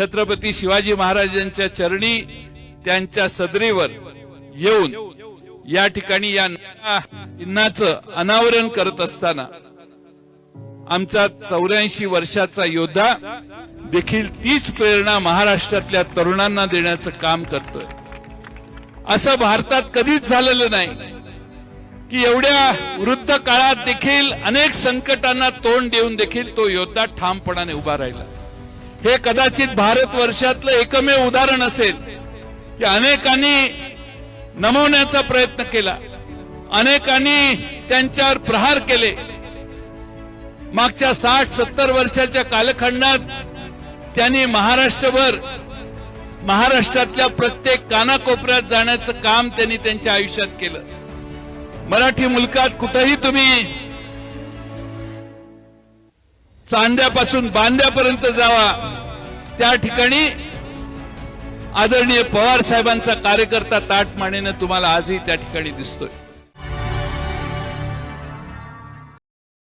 छत्रपती शिवाजी महाराजांच्या चरणी त्यांच्या सदरीवर येऊन या ठिकाणी या चिन्हाचं अनावरण करत असताना आमचा चौऱ्याऐंशी वर्षाचा योद्धा देखील तीच प्रेरणा महाराष्ट्रातल्या तरुणांना देण्याचं काम करतोय. असं भारतात कधीच झालेलं नाही की एवढ्या वृद्ध काळात देखील अनेक संकटांना तोंड देऊन देखील तो योद्धा ठामपणाने उभा राहिला. हे कदाचित भारत वर्षातलं एकमेव उदाहरण असेल की अनेकांनी नमवण्याचा प्रयत्न केला. अनेकांनी त्यांच्यावर प्रहार केले. मागच्या साठ सत्तर वर्षाच्या कालखंडात त्यांनी महाराष्ट्रभर महाराष्ट्रातल्या प्रत्येक कानाकोपऱ्यात जाण्याचं काम त्यांनी त्यांच्या आयुष्यात केलं. मराठी मुलकात कुठंही तुम्ही चांद्यापासून बांद्यापर्यंत जावा. त्या ठिकाणी आदरणीय पवार साहेबांचा कार्यकर्ता ताट मानेनं तुम्हाला आजही त्या ठिकाणी दिसतोय.